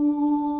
Uh.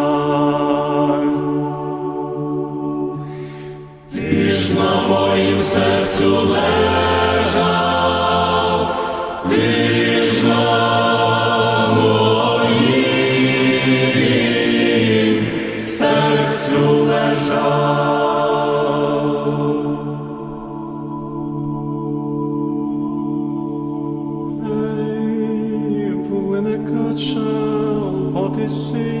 По тисині,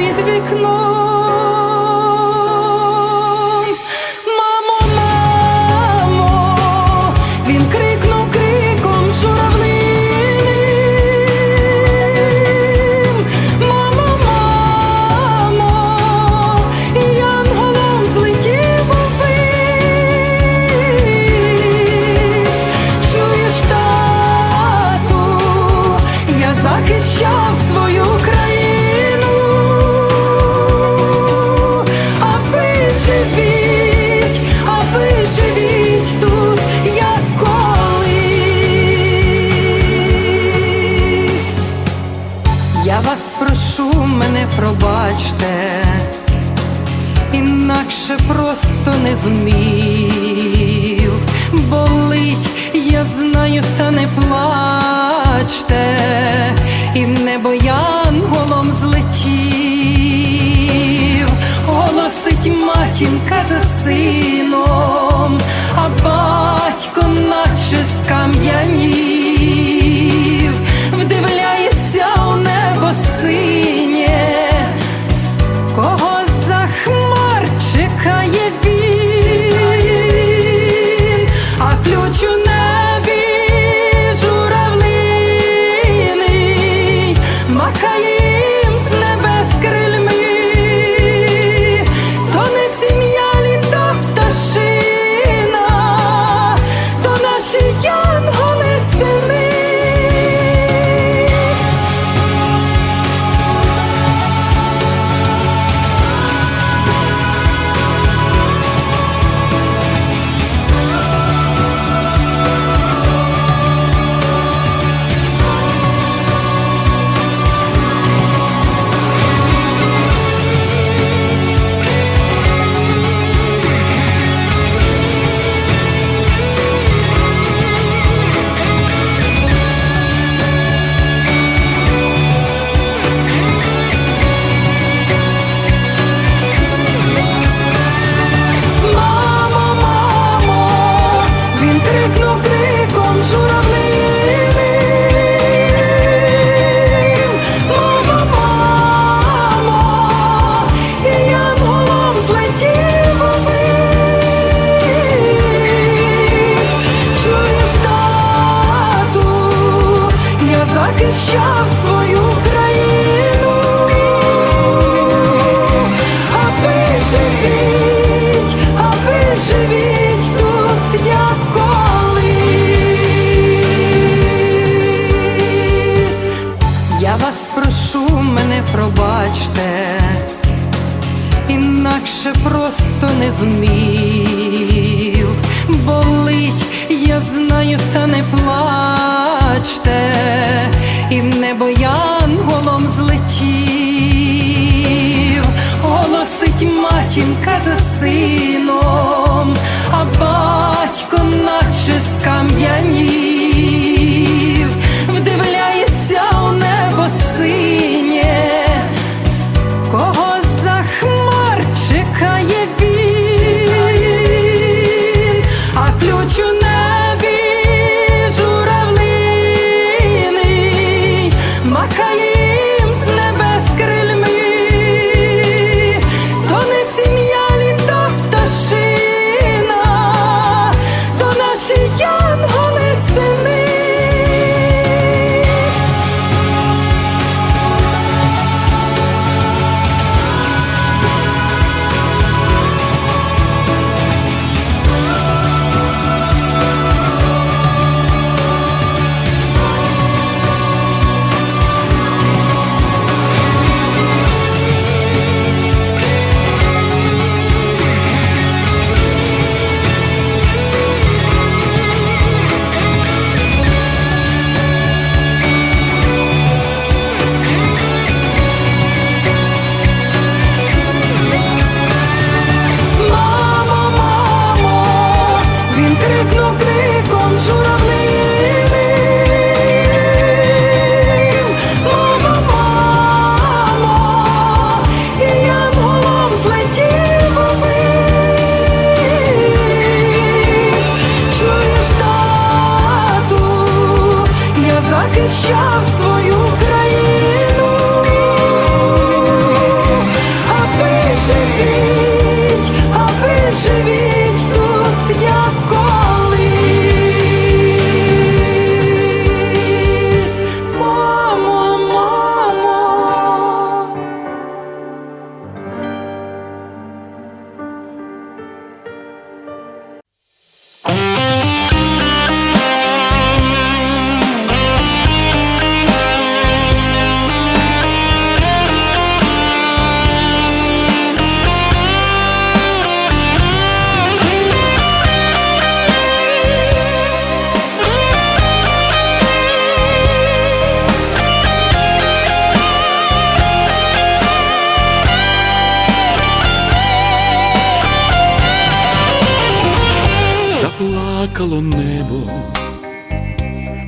під вікном. інакше просто не зумів. Болить, я знаю, та не плачте, і в небо янголом злетів, голосить матінка за сином, а батько наче скам'янів.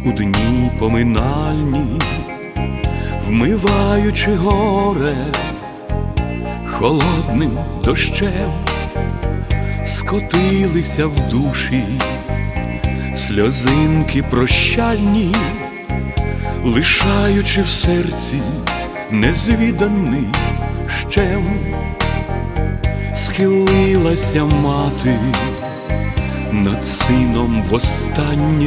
У дні поминальні, вмиваючи горе холодним дощем, скотилися в душі сльозинки прощальні, лишаючи в серці незвіданий щем, схилилася мати над сином востаннє,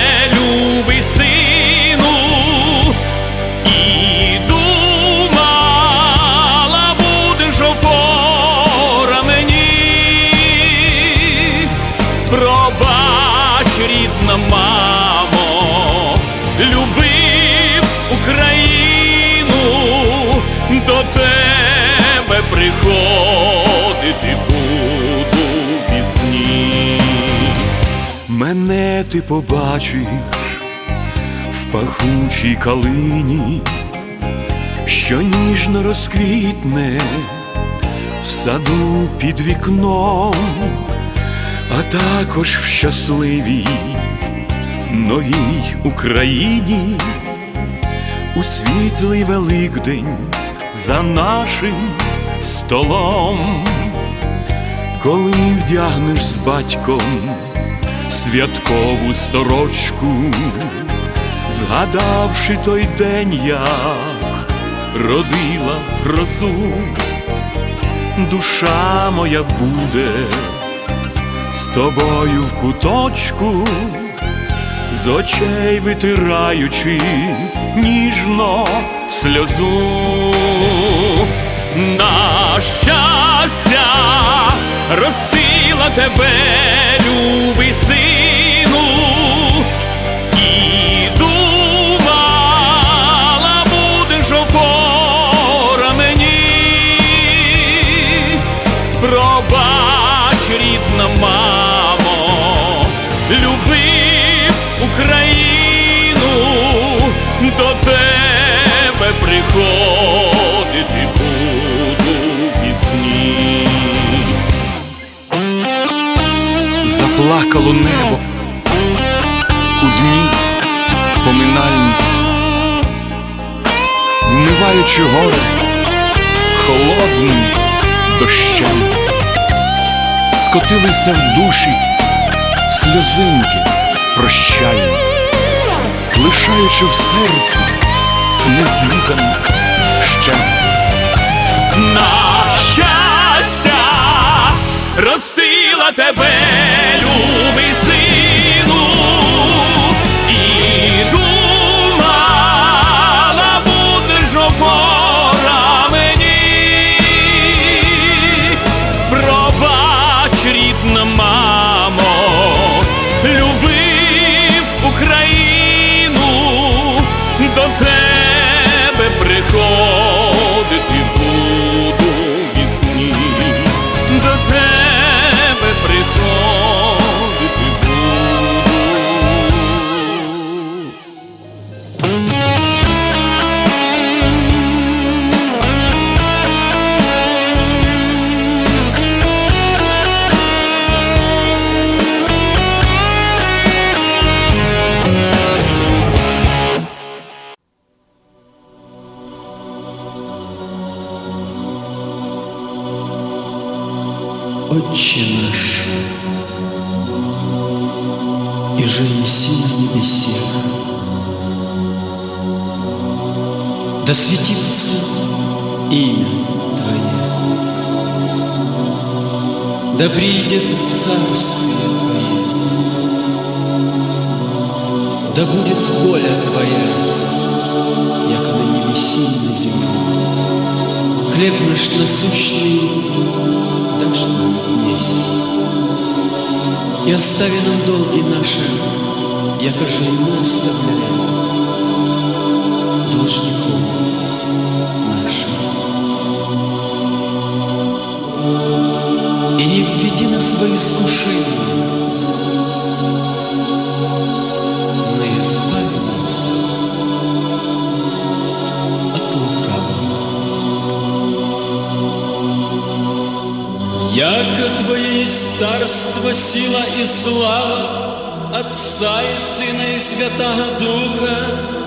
до тебе приходити буду пізні. Мене ти побачиш в пахучій калині, що ніжно розквітне в саду під вікном а також в щасливій новій Україні, у світлий Великдень за нашим столом, коли вдягнеш з батьком святкову сорочку, згадавши той день, як родила грозу, душа моя буде з тобою в куточку, з очей витираючи ніжно сльозу. На щастя ростила тебе, любий сину, і думала, будеш опора мені. Пробач, рідна мамо, Заплакало небо. У дні поминальні, вмиваючи горе холодним дощем, скотилися в душі сльозинки прощальні, лишаючи в серці незвіданий ще. На щастя ростила тебе, любий да светится имя Твое, да придет царствие Твое, да будет воля Твоя, яко на небеси на земле. Хлеб наш насущный дашь нам днесь. И остави нам долги наши, яко же и мы оставляем. Должником нашим. И не введи нас во искушение, но избави нас от лукавого. Яко Твое есть царство, сила и слава Отца и Сына и Святого Духа,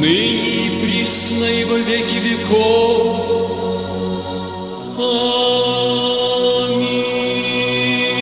ныне и присно и во веки веков.